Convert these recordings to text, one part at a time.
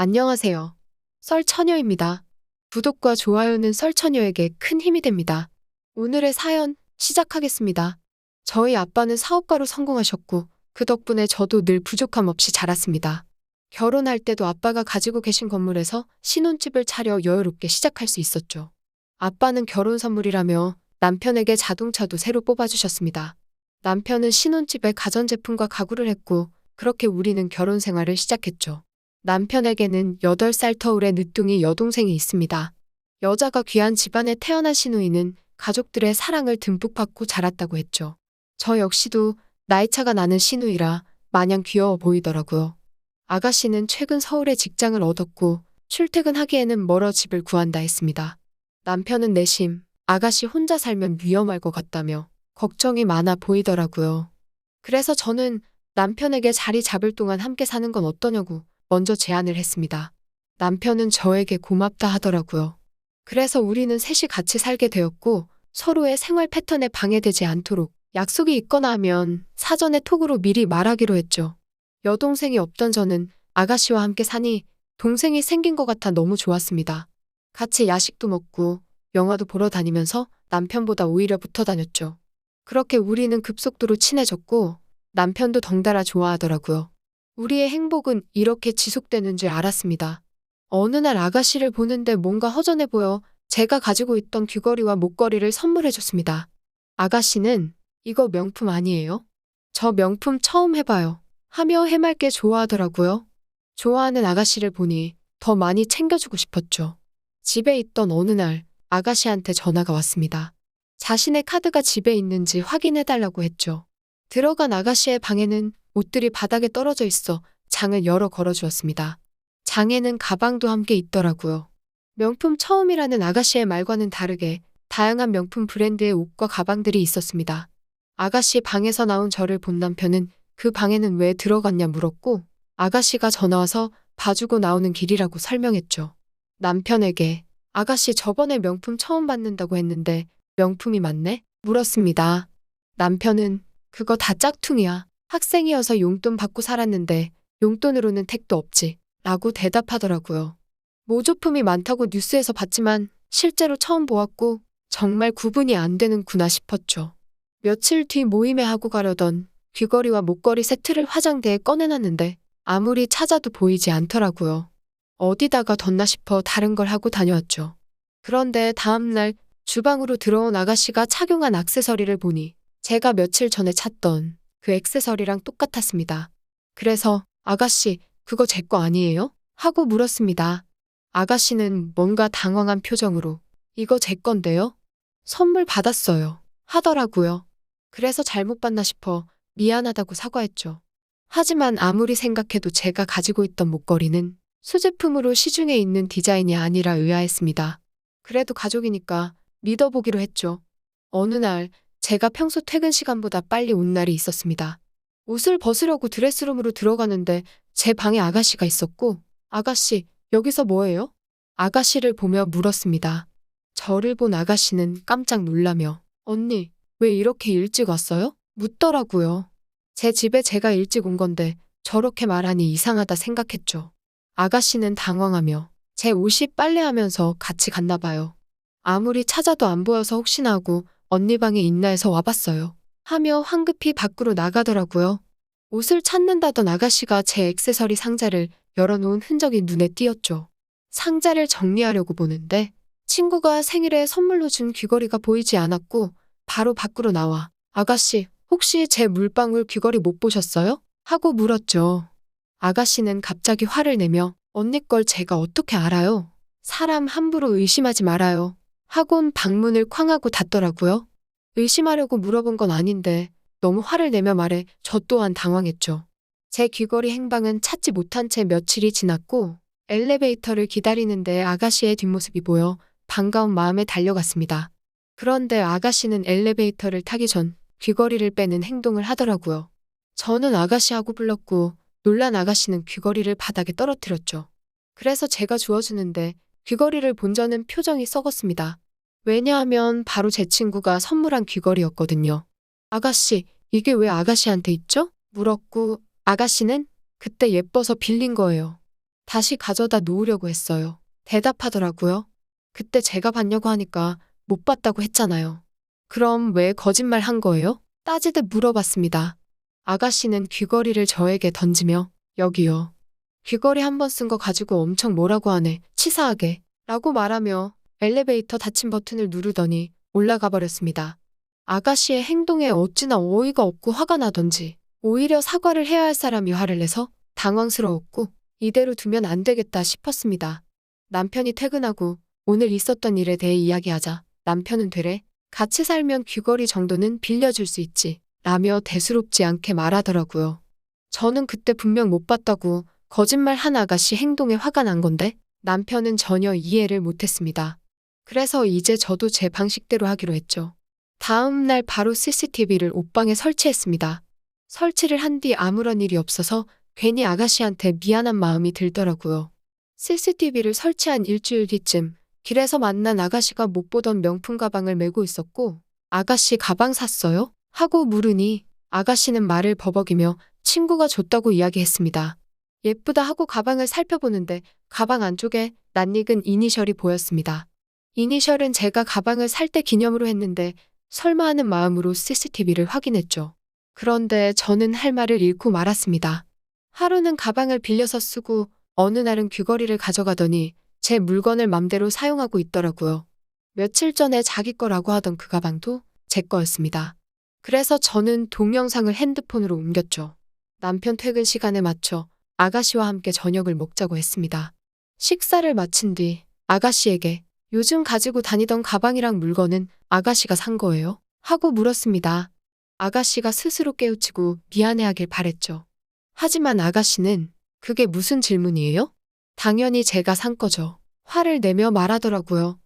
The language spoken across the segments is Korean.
안녕하세요. 썰처녀입니다. 구독과 좋아요는 썰처녀에게 큰 힘이 됩니다. 오늘의 사연 시작하겠습니다. 저희 아빠는 사업가로 성공하셨고 그 덕분에 저도 늘 부족함 없이 자랐습니다. 결혼할 때도 아빠가 가지고 계신 건물에서 신혼집을 차려 여유롭게 시작할 수 있었죠. 아빠는 결혼 선물이라며 남편에게 자동차도 새로 뽑아주셨습니다. 남편은 신혼집에 가전제품과 가구를 했고 그렇게 우리는 결혼 생활을 시작했죠. 남편에게는 8살 터울의 늦둥이 여동생이 있습니다. 여자가 귀한 집안에 태어난 신우이는 가족들의 사랑을 듬뿍 받고 자랐다고 했죠. 저 역시도 나이차가 나는 신우이라 마냥 귀여워 보이더라고요. 아가씨는 최근 서울에 직장을 얻었고 출퇴근하기에는 멀어 집을 구한다 했습니다. 남편은 내심 아가씨 혼자 살면 위험할 것 같다며 걱정이 많아 보이더라고요. 그래서 저는 남편에게 자리 잡을 동안 함께 사는 건 어떠냐고 먼저 제안을 했습니다. 남편은 저에게 고맙다 하더라고요. 그래서 우리는 셋이 같이 살게 되었고 서로의 생활 패턴에 방해되지 않도록 약속이 있거나 하면 사전에 톡으로 미리 말하기로 했죠. 여동생이 없던 저는 아가씨와 함께 사니 동생이 생긴 것 같아 너무 좋았습니다. 같이 야식도 먹고 영화도 보러 다니면서 남편보다 오히려 붙어 다녔죠. 그렇게 우리는 급속도로 친해졌고 남편도 덩달아 좋아하더라고요. 우리의 행복은 이렇게 지속되는 줄 알았습니다. 어느 날 아가씨를 보는데 뭔가 허전해 보여 제가 가지고 있던 귀걸이와 목걸이를 선물해 줬습니다. 아가씨는 이거 명품 아니에요? 저 명품 처음 해봐요. 하며 해맑게 좋아하더라고요. 좋아하는 아가씨를 보니 더 많이 챙겨주고 싶었죠. 집에 있던 어느 날 아가씨한테 전화가 왔습니다. 자신의 카드가 집에 있는지 확인해달라고 했죠. 들어간 아가씨의 방에는 옷들이 바닥에 떨어져 있어 장을 열어 걸어 주었습니다. 장에는 가방도 함께 있더라고요. 명품 처음이라는 아가씨의 말과는 다르게 다양한 명품 브랜드의 옷과 가방들이 있었습니다. 아가씨 방에서 나온 저를 본 남편은 그 방에는 왜 들어갔냐 물었고 아가씨가 전화와서 봐주고 나오는 길이라고 설명했죠. 남편에게 아가씨 저번에 명품 처음 받는다고 했는데 명품이 맞네? 물었습니다. 남편은 그거 다 짝퉁이야. 학생이어서 용돈 받고 살았는데 용돈으로는 택도 없지. 라고 대답하더라고요. 모조품이 많다고 뉴스에서 봤지만 실제로 처음 보았고 정말 구분이 안 되는구나 싶었죠. 며칠 뒤 모임에 하고 가려던 귀걸이와 목걸이 세트를 화장대에 꺼내놨는데 아무리 찾아도 보이지 않더라고요. 어디다가 뒀나 싶어 다른 걸 하고 다녀왔죠. 그런데 다음날 주방으로 들어온 아가씨가 착용한 액세서리를 보니 제가 며칠 전에 찾던 그 액세서리랑 똑같았습니다. 그래서 아가씨, 그거 제 거 아니에요? 하고 물었습니다. 아가씨는 뭔가 당황한 표정으로 이거 제 건데요? 선물 받았어요. 하더라고요. 그래서 잘못 받나 싶어 미안하다고 사과했죠. 하지만 아무리 생각해도 제가 가지고 있던 목걸이는 수제품으로 시중에 있는 디자인이 아니라 의아했습니다. 그래도 가족이니까 믿어보기로 했죠. 어느 날 제가 평소 퇴근 시간보다 빨리 온 날이 있었습니다. 옷을 벗으려고 드레스룸으로 들어가는데 제 방에 아가씨가 있었고, 아가씨, 여기서 뭐해요? 아가씨를 보며 물었습니다. 저를 본 아가씨는 깜짝 놀라며, 언니, 왜 이렇게 일찍 왔어요? 묻더라고요. 제 집에 제가 일찍 온 건데 저렇게 말하니 이상하다 생각했죠. 아가씨는 당황하며 제 옷이 빨래하면서 같이 갔나 봐요. 아무리 찾아도 안 보여서 혹시나 하고 언니 방에 있나 해서 와봤어요. 하며 황급히 밖으로 나가더라고요. 옷을 찾는다던 아가씨가 제 액세서리 상자를 열어놓은 흔적이 눈에 띄었죠. 상자를 정리하려고 보는데 친구가 생일에 선물로 준 귀걸이가 보이지 않았고 바로 밖으로 나와 아가씨 혹시 제 물방울 귀걸이 못 보셨어요? 하고 물었죠. 아가씨는 갑자기 화를 내며 언니 걸 제가 어떻게 알아요? 사람 함부로 의심하지 말아요. 학원 방문을 쾅하고 닫더라고요. 의심하려고 물어본 건 아닌데 너무 화를 내며 말해 저 또한 당황했죠. 제 귀걸이 행방은 찾지 못한 채 며칠이 지났고 엘리베이터를 기다리는데 아가씨의 뒷모습이 보여 반가운 마음에 달려갔습니다. 그런데 아가씨는 엘리베이터를 타기 전 귀걸이를 빼는 행동을 하더라고요. 저는 아가씨하고 불렀고 놀란 아가씨는 귀걸이를 바닥에 떨어뜨렸죠. 그래서 제가 주워주는데 귀걸이를 본 저는 표정이 썩었습니다. 왜냐하면 바로 제 친구가 선물한 귀걸이였거든요. 아가씨, 이게 왜 아가씨한테 있죠? 물었고, 아가씨는 그때 예뻐서 빌린 거예요. 다시 가져다 놓으려고 했어요. 대답하더라고요. 그때 제가 봤냐고 하니까 못 봤다고 했잖아요. 그럼 왜 거짓말 한 거예요? 따지듯 물어봤습니다. 아가씨는 귀걸이를 저에게 던지며 여기요. 귀걸이 한 번 쓴 거 가지고 엄청 뭐라고 하네. 치사하게. 라고 말하며 엘리베이터 닫힌 버튼을 누르더니 올라가 버렸습니다. 아가씨의 행동에 어찌나 어이가 없고 화가 나던지 오히려 사과를 해야 할 사람이 화를 내서 당황스러웠고 이대로 두면 안 되겠다 싶었습니다. 남편이 퇴근하고 오늘 있었던 일에 대해 이야기하자 남편은 되래 같이 살면 귀걸이 정도는 빌려줄 수 있지 라며 대수롭지 않게 말하더라고요. 저는 그때 분명 못 봤다고 거짓말 한 아가씨 행동에 화가 난 건데 남편은 전혀 이해를 못했습니다. 그래서 이제 저도 제 방식대로 하기로 했죠. 다음 날 바로 CCTV를 옷방에 설치했습니다. 설치를 한 뒤 아무런 일이 없어서 괜히 아가씨한테 미안한 마음이 들더라고요. CCTV를 설치한 일주일 뒤쯤 길에서 만난 아가씨가 못 보던 명품 가방을 메고 있었고 아가씨 가방 샀어요? 하고 물으니 아가씨는 말을 버벅이며 친구가 줬다고 이야기했습니다. 예쁘다 하고 가방을 살펴보는데 가방 안쪽에 낯익은 이니셜이 보였습니다. 이니셜은 제가 가방을 살 때 기념으로 했는데 설마 하는 마음으로 CCTV를 확인했죠. 그런데 저는 할 말을 잃고 말았습니다. 하루는 가방을 빌려서 쓰고 어느 날은 귀걸이를 가져가더니 제 물건을 맘대로 사용하고 있더라고요. 며칠 전에 자기 거라고 하던 그 가방도 제 거였습니다. 그래서 저는 동영상을 핸드폰으로 옮겼죠. 남편 퇴근 시간에 맞춰 아가씨와 함께 저녁을 먹자고 했습니다. 식사를 마친 뒤 아가씨에게 요즘 가지고 다니던 가방이랑 물건은 아가씨가 산 거예요? 하고 물었습니다. 아가씨가 스스로 깨우치고 미안해하길 바랬죠. 하지만 아가씨는 그게 무슨 질문이에요? 당연히 제가 산 거죠. 화를 내며 말하더라고요.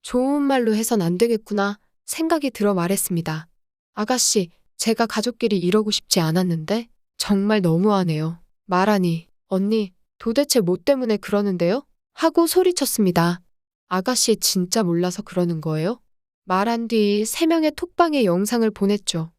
좋은 말로 해선 안 되겠구나 생각이 들어 말했습니다. 아가씨, 제가 가족끼리 이러고 싶지 않았는데 정말 너무하네요. 말하니, 언니, 도대체 뭐 때문에 그러는데요? 하고 소리쳤습니다. 아가씨 진짜 몰라서 그러는 거예요? 말한 뒤 세 명의 톡방에 영상을 보냈죠.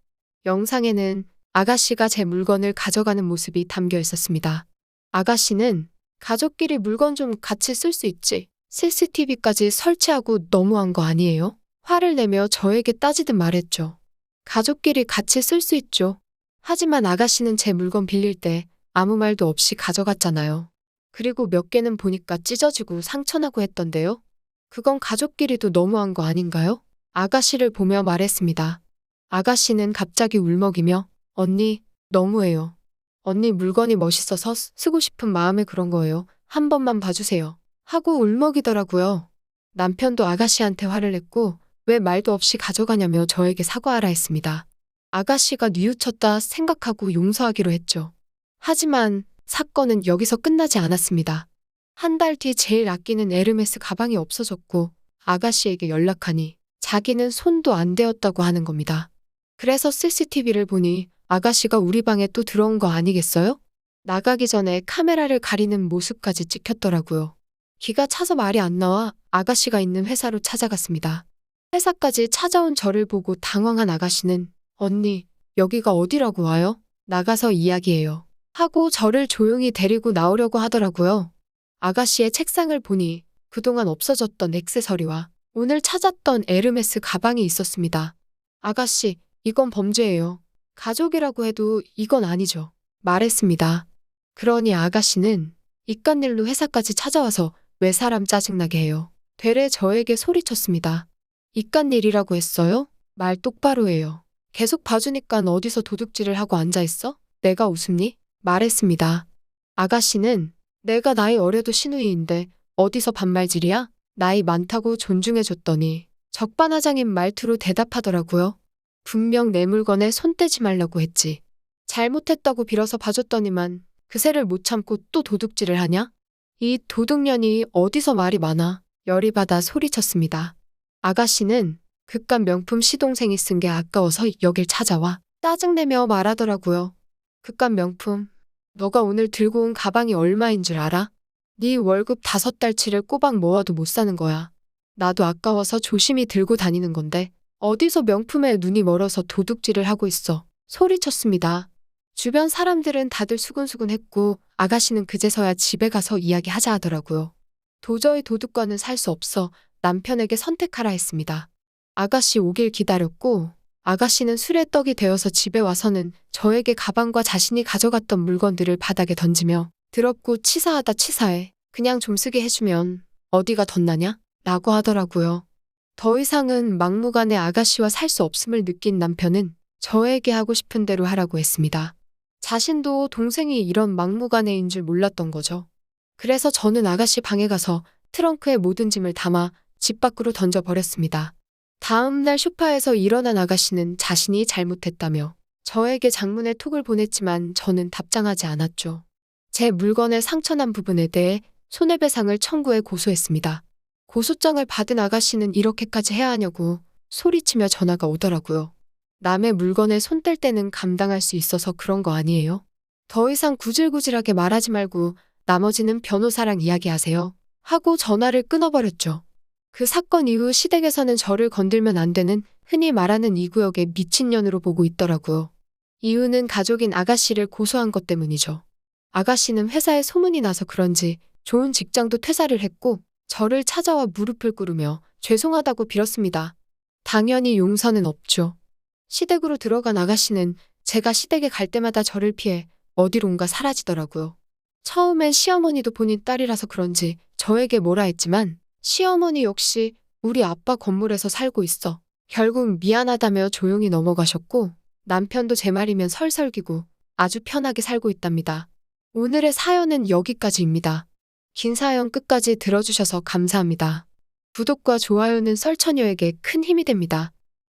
영상에는 아가씨가 제 물건을 가져가는 모습이 담겨 있었습니다. 아가씨는 가족끼리 물건 좀 같이 쓸 수 있지. CCTV까지 설치하고 너무한 거 아니에요? 화를 내며 저에게 따지듯 말했죠. 가족끼리 같이 쓸 수 있죠. 하지만 아가씨는 제 물건 빌릴 때 아무 말도 없이 가져갔잖아요. 그리고 몇 개는 보니까 찢어지고 상처나고 했던데요. 그건 가족끼리도 너무한 거 아닌가요? 아가씨를 보며 말했습니다. 아가씨는 갑자기 울먹이며 언니, 너무해요. 언니 물건이 멋있어서 쓰- 쓰고 싶은 마음에 그런 거예요. 한 번만 봐주세요. 하고 울먹이더라고요. 남편도 아가씨한테 화를 냈고 왜 말도 없이 가져가냐며 저에게 사과하라 했습니다. 아가씨가 뉘우쳤다 생각하고 용서하기로 했죠. 하지만 사건은 여기서 끝나지 않았습니다. 한 달 뒤 제일 아끼는 에르메스 가방이 없어졌고 아가씨에게 연락하니 자기는 손도 안 대었다고 하는 겁니다. 그래서 CCTV를 보니 아가씨가 우리 방에 또 들어온 거 아니겠어요? 나가기 전에 카메라를 가리는 모습까지 찍혔더라고요. 기가 차서 말이 안 나와 아가씨가 있는 회사로 찾아갔습니다. 회사까지 찾아온 저를 보고 당황한 아가씨는 언니, 여기가 어디라고 와요? 나가서 이야기해요. 하고 저를 조용히 데리고 나오려고 하더라고요. 아가씨의 책상을 보니 그동안 없어졌던 액세서리와 오늘 찾았던 에르메스 가방이 있었습니다. 아가씨, 이건 범죄예요. 가족이라고 해도 이건 아니죠. 말했습니다. 그러니 아가씨는 이깟 일로 회사까지 찾아와서 왜 사람 짜증나게 해요. 되레 저에게 소리쳤습니다. 이깟 일이라고 했어요? 말 똑바로 해요. 계속 봐주니까 어디서 도둑질을 하고 앉아있어? 내가 웃음니? 말했습니다. 아가씨는 내가 나이 어려도 신우이인데 어디서 반말질이야? 나이 많다고 존중해줬더니 적반하장인 말투로 대답하더라고요. 분명 내 물건에 손 떼지 말라고 했지. 잘못했다고 빌어서 봐줬더니만 그새를 못 참고 또 도둑질을 하냐? 이 도둑년이 어디서 말이 많아 열이 받아 소리쳤습니다. 아가씨는 그깟 명품 시동생이 쓴 게 아까워서 여길 찾아와 짜증내며 말하더라고요. 그깟 명품. 너가 오늘 들고 온 가방이 얼마인 줄 알아? 네 월급 다섯 달치를 꼬박 모아도 못 사는 거야. 나도 아까워서 조심히 들고 다니는 건데 어디서 명품에 눈이 멀어서 도둑질을 하고 있어. 소리쳤습니다. 주변 사람들은 다들 수근수근했고 아가씨는 그제서야 집에 가서 이야기하자 하더라고요. 도저히 도둑과는 살 수 없어 남편에게 선택하라 했습니다. 아가씨 오길 기다렸고 아가씨는 술에 떡이 되어서 집에 와서는 저에게 가방과 자신이 가져갔던 물건들을 바닥에 던지며 더럽고 치사하다 치사해. 그냥 좀 쓰게 해주면 어디가 덧나냐? 라고 하더라고요. 더 이상은 막무가내 아가씨와 살 수 없음을 느낀 남편은 저에게 하고 싶은 대로 하라고 했습니다. 자신도 동생이 이런 막무가내인 줄 몰랐던 거죠. 그래서 저는 아가씨 방에 가서 트렁크에 모든 짐을 담아 집 밖으로 던져버렸습니다. 다음 날 쇼파에서 일어난 아가씨는 자신이 잘못했다며 저에게 장문의 톡을 보냈지만 저는 답장하지 않았죠. 제 물건의 상처난 부분에 대해 손해배상을 청구해 고소했습니다. 고소장을 받은 아가씨는 이렇게까지 해야 하냐고 소리치며 전화가 오더라고요. 남의 물건에 손 뗄 때는 감당할 수 있어서 그런 거 아니에요? 더 이상 구질구질하게 말하지 말고 나머지는 변호사랑 이야기하세요. 하고 전화를 끊어버렸죠. 그 사건 이후 시댁에서는 저를 건들면 안 되는 흔히 말하는 이 구역의 미친년으로 보고 있더라고요. 이유는 가족인 아가씨를 고소한 것 때문이죠. 아가씨는 회사에 소문이 나서 그런지 좋은 직장도 퇴사를 했고 저를 찾아와 무릎을 꿇으며 죄송하다고 빌었습니다. 당연히 용서는 없죠. 시댁으로 들어간 아가씨는 제가 시댁에 갈 때마다 저를 피해 어디론가 사라지더라고요. 처음엔 시어머니도 본인 딸이라서 그런지 저에게 뭐라 했지만 시어머니 역시 우리 아빠 건물에서 살고 있어. 결국 미안하다며 조용히 넘어가셨고 남편도 제 말이면 설설기고 아주 편하게 살고 있답니다. 오늘의 사연은 여기까지입니다. 긴 사연 끝까지 들어주셔서 감사합니다. 구독과 좋아요는 썰처녀에게 큰 힘이 됩니다.